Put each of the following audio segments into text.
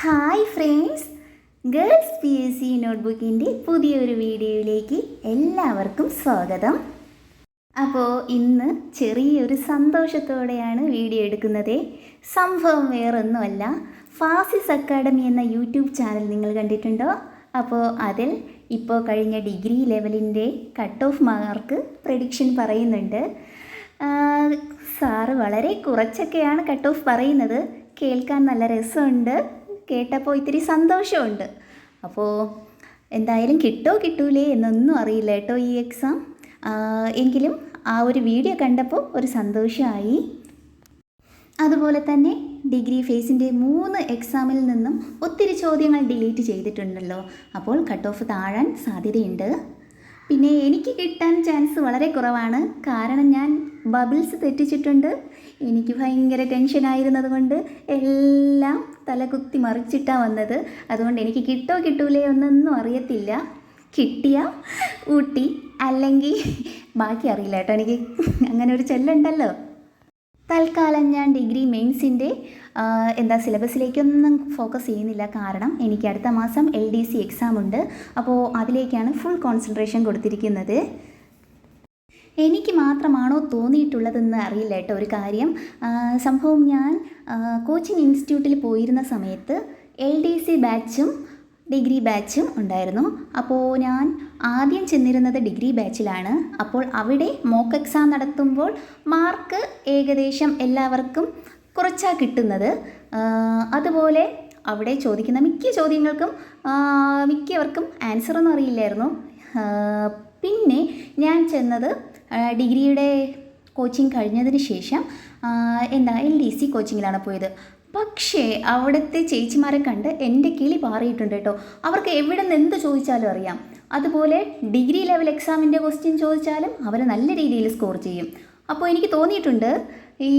Hi friends. Girls P S C നോട്ട്ബുക്കിന്റെ പുതിയൊരു വീഡിയോയിലേക്ക് എല്ലാവർക്കും സ്വാഗതം. അപ്പോൾ ഇന്ന് ചെറിയൊരു സന്തോഷത്തോടെയാണ് വീഡിയോ എടുക്കുന്നത്. സംഭവം വേറൊന്നുമല്ല. ഫാസിസ് അക്കാഡമി എന്ന യൂട്യൂബ് ചാനൽ നിങ്ങൾ കണ്ടിട്ടുണ്ടോ? അപ്പോൾ അതിൽ ഇപ്പോൾ കഴിഞ്ഞ ഡിഗ്രി ലെവലിന്റെ കട്ട് ഓഫ് മാർക്ക് പ്രഡിക്ഷൻ പറയുന്നുണ്ട്. സാറ് വളരെ കുറച്ചൊക്കെയാണ് കട്ട് ഓഫ് പറയുന്നത്. കേൾക്കാൻ നല്ല രസമുണ്ട്. കേട്ടപ്പോൾ ഇത്തിരി സന്തോഷമുണ്ട്. അപ്പോൾ എന്തായാലും കിട്ടോ കിട്ടൂലേ എന്നൊന്നും അറിയില്ല കേട്ടോ ഈ എക്സാം എങ്കിലും ആ ഒരു വീഡിയോ കണ്ടപ്പോൾ ഒരു സന്തോഷമായി അതുപോലെ തന്നെ ഡിഗ്രി ഫേസിന്റെ മൂന്ന് എക്സാമിൽ നിന്നും ഒത്തിരി ചോദ്യങ്ങൾ ഡിലീറ്റ് ചെയ്തിട്ടുണ്ടല്ലോ. അപ്പോൾ കട്ട് ഓഫ് താഴാൻ സാധ്യതയുണ്ട്. പിന്നെ എനിക്ക് കിട്ടാൻ ചാൻസ് വളരെ കുറവാണ്. കാരണം ഞാൻ ബബിൾസ് തെറ്റിച്ചിട്ടുണ്ട്. എനിക്ക് ഭയങ്കര ടെൻഷനായിരുന്നത് കൊണ്ട് എല്ലാം തലകുത്തി മറിച്ചിട്ടാണ് വന്നത്. അതുകൊണ്ട് എനിക്ക് കിട്ടോ കിട്ടൂലേ എന്നൊന്നും അറിയത്തില്ല. കിട്ടിയ ഊട്ടി. അല്ലെങ്കിൽ ബാക്കി അറിയില്ല കേട്ടോ എനിക്ക്. അങ്ങനെ ഒരു ചെല്ലുണ്ടല്ലോ. തൽക്കാലം ഞാൻ ഡിഗ്രി മെയിൻസിന്റെ എന്താ സിലബസിലേക്കൊന്നും ഫോക്കസ് ചെയ്യുന്നില്ല. കാരണം എനിക്ക് അടുത്ത മാസം എൽ ഡി സി എക്സാം ഉണ്ട്. അപ്പോൾ അതിലേക്കാണ് ഫുൾ കോൺസെൻട്രേഷൻ കൊടുത്തിരിക്കുന്നത്. എനിക്ക് മാത്രമാണോ തോന്നിയിട്ടുള്ളതെന്ന് അറിയില്ല കേട്ടോ ഒരു കാര്യം. സംഭവം ഞാൻ കോച്ചിങ് ഇൻസ്റ്റിറ്റ്യൂട്ടിൽ പോയിരുന്ന സമയത്ത് എൽ ഡി സി ബാച്ചും ഡിഗ്രി ബാച്ചും ഉണ്ടായിരുന്നു. അപ്പോൾ ഞാൻ ആദ്യം ചെന്നിരുന്നത് ഡിഗ്രി ബാച്ചിലാണ്. അപ്പോൾ അവിടെ മോക്ക് എക്സാം നടത്തുമ്പോൾ മാർക്ക് ഏകദേശം എല്ലാവർക്കും കുറച്ചാണ് കിട്ടുന്നത്. അതുപോലെ അവിടെ ചോദിക്കുന്ന മിക്ക ചോദ്യങ്ങൾക്കും മിക്കവർക്കും ആൻസറൊന്നും അറിയില്ലായിരുന്നു. പിന്നെ ഞാൻ ചെന്നത് ഡിഗ്രിയുടെ കോച്ചിങ് കഴിഞ്ഞതിന് ശേഷം എന്താ എൽ ഡി സി കോച്ചിങ്ങിലാണ് പോയത്. പക്ഷേ അവിടുത്തെ ചേച്ചിമാരെ കണ്ട് എന്റെ കിളി പാറിയിട്ടുണ്ട് കേട്ടോ. അവർക്ക് എവിടെ നിന്ന് എന്ത് ചോദിച്ചാലും അറിയാം. അതുപോലെ ഡിഗ്രി ലെവൽ എക്സാമിന്റെ ക്വസ്റ്റ്യൻ ചോദിച്ചാലും അവർ നല്ല രീതിയിൽ സ്കോർ ചെയ്യും. അപ്പോൾ എനിക്ക് തോന്നിയിട്ടുണ്ട് ഈ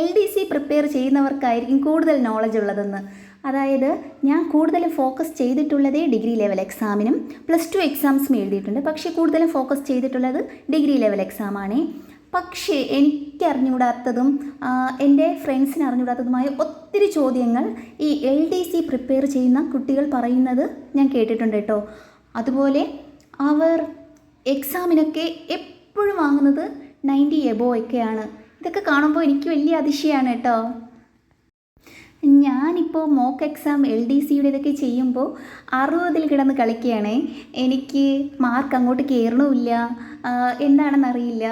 എൽ ഡി സി പ്രിപ്പയർ ചെയ്യുന്നവർക്കായിരിക്കും കൂടുതൽ നോളജ് ഉള്ളതെന്ന്. അതായത് ഞാൻ കൂടുതലും ഫോക്കസ് ചെയ്തിട്ടുള്ളതേ ഡിഗ്രി ലെവൽ എക്സാമിനും പ്ലസ് ടു എക്സാംസും എഴുതിയിട്ടുണ്ട്. പക്ഷേ കൂടുതലും ഫോക്കസ് ചെയ്തിട്ടുള്ളത് ഡിഗ്രി ലെവൽ എക്സാമാണേ. പക്ഷേ എനിക്ക് അറിഞ്ഞുകൂടാത്തതും എന്റെ ഫ്രണ്ട്സിന് അറിഞ്ഞുകൂടാത്തതുമായ ഒത്തിരി ചോദ്യങ്ങൾ ഈ എൽ ഡി സി പ്രിപ്പയർ ചെയ്യുന്ന കുട്ടികൾ പറയുന്നത് ഞാൻ കേട്ടിട്ടുണ്ട് കേട്ടോ. അതുപോലെ അവർ എക്സാമിനൊക്കെ എപ്പോഴും വാങ്ങുന്നത് നയന്റി എബോ ഒക്കെയാണ്. ഇതൊക്കെ കാണുമ്പോൾ എനിക്ക് വലിയ അതിശയമാണ് കേട്ടോ. ഞാനിപ്പോൾ മോക്ക് എക്സാം എൽ ഡി സിയുടെ ഇതൊക്കെ ചെയ്യുമ്പോൾ അറുപതിൽ കിടന്ന് കളിക്കുകയാണ്. എനിക്ക് മാർക്ക് അങ്ങോട്ട് കയറണമില്ല. എന്താണെന്നറിയില്ല.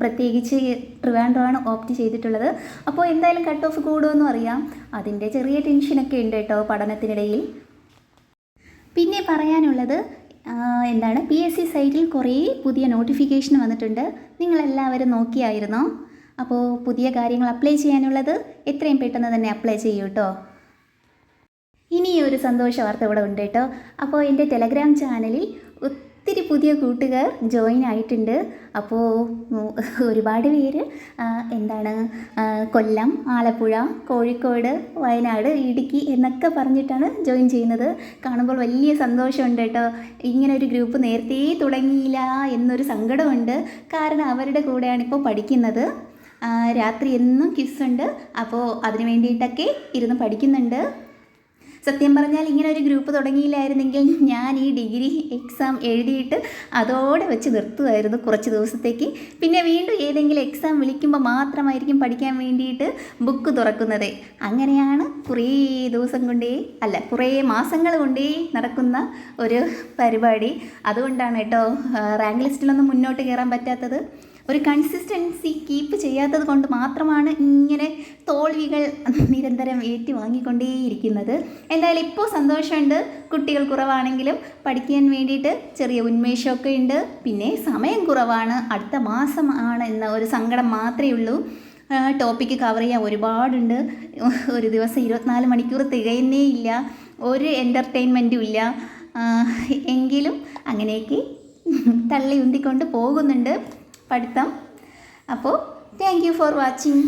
പ്രത്യേകിച്ച് ട്രിവാൻഡ്രമാണ് ഓപ്റ്റ് ചെയ്തിട്ടുള്ളത്. അപ്പോൾ എന്തായാലും കട്ട് ഓഫ് കൂടുമെന്നും അറിയാം. അതിന്റെ ചെറിയ ടെൻഷനൊക്കെ ഉണ്ട് കേട്ടോ പഠനത്തിനിടയിൽ. പിന്നെ പറയാനുള്ളത് എന്താണ്? പി എസ് സി സൈറ്റിൽ കുറേ പുതിയ നോട്ടിഫിക്കേഷൻ വന്നിട്ടുണ്ട്. നിങ്ങളെല്ലാവരും നോക്കിയായിരുന്നോ? അപ്പോൾ പുതിയ കാര്യങ്ങൾ അപ്ലൈ ചെയ്യാനുള്ളത് എത്രയും പെട്ടെന്ന് തന്നെ അപ്ലൈ ചെയ്യൂ കേട്ടോ ഇനി ഒരു സന്തോഷ വാർത്ത ഇവിടെ ഉണ്ട് കേട്ടോ അപ്പോൾ എന്റെ ടെലഗ്രാം ചാനലിൽ ഒത്തിരി പുതിയ കൂട്ടുകാർ ജോയിൻ ആയിട്ടുണ്ട്. അപ്പോൾ ഒരുപാട് പേര് എന്താണ് കൊല്ലം ആലപ്പുഴ കോഴിക്കോട് വയനാട് ഇടുക്കി എന്നൊക്കെ പറഞ്ഞിട്ടാണ് ജോയിൻ ചെയ്യുന്നത്. കാണുമ്പോൾ വലിയ സന്തോഷമുണ്ട് കേട്ടോ ഇങ്ങനെ ഒരു ഗ്രൂപ്പ് നേരത്തെ തുടങ്ങിയില്ല എന്നൊരു സങ്കടമുണ്ട്. കാരണം അവരുടെ കൂടെയാണ് ഇപ്പോൾ പഠിക്കുന്നത്. രാത്രി എന്നും കിസ്സുണ്ട് അപ്പോൾ അതിന് വേണ്ടിയിട്ടൊക്കെ ഇരുന്ന് പഠിക്കുന്നുണ്ട്. സത്യം പറഞ്ഞാൽ ഇങ്ങനെ ഒരു ഗ്രൂപ്പ് തുടങ്ങിയില്ലായിരുന്നെങ്കിൽ ഞാൻ ഈ ഡിഗ്രി എക്സാം എഴുതിയിട്ട് അതോടെ വെച്ച് നിർത്തുമായിരുന്നു കുറച്ച് ദിവസത്തേക്ക്. പിന്നെ വീണ്ടും ഏതെങ്കിലും എക്സാം വിളിക്കുമ്പോൾ മാത്രമായിരിക്കും പഠിക്കാൻ വേണ്ടിയിട്ട് ബുക്ക് തുറക്കുന്നത്. അങ്ങനെയാണ് കുറേ ദിവസം കൊണ്ടേ അല്ല കുറേ മാസങ്ങൾ കൊണ്ടേ നടക്കുന്ന ഒരു പരിപാടി. അതുകൊണ്ടാണ് കേട്ടോ റാങ്ക് ലിസ്റ്റിലൊന്നും മുന്നോട്ട് കയറാൻ പറ്റാത്തത്. ഒരു കൺസിസ്റ്റൻസി കീപ്പ് ചെയ്യാത്തത് കൊണ്ട് മാത്രമാണ് ഇങ്ങനെ തോൽവികൾ നിരന്തരം ഏറ്റു വാങ്ങിക്കൊണ്ടേയിരിക്കുന്നത് എന്തായാലും ഇപ്പോൾ സന്തോഷമുണ്ട്. കുട്ടികൾ കുറവാണെങ്കിലും പഠിക്കാൻ വേണ്ടിയിട്ട് ചെറിയ ഉന്മേഷമൊക്കെ ഉണ്ട്. പിന്നെ സമയം കുറവാണ്. അടുത്ത മാസം ആണ് എന്ന ഒരു സങ്കടം മാത്രമേ ഉള്ളൂ. ടോപ്പിക്ക് കവർ ചെയ്യാൻ ഒരുപാടുണ്ട്. ഒരു ദിവസം ഇരുപത്തിനാല് മണിക്കൂർ തികയുന്നേ ഇല്ല. ഒരു എന്റർടൈൻമെന്റും ഇല്ല. എങ്കിലും അങ്ങനെയൊക്കെ തള്ളി ഉന്തിക്കൊണ്ട് പോകുന്നുണ്ട്. പഠിത്തം. അപ്പോൾ താങ്ക് യു ഫോർ വാച്ചിങ്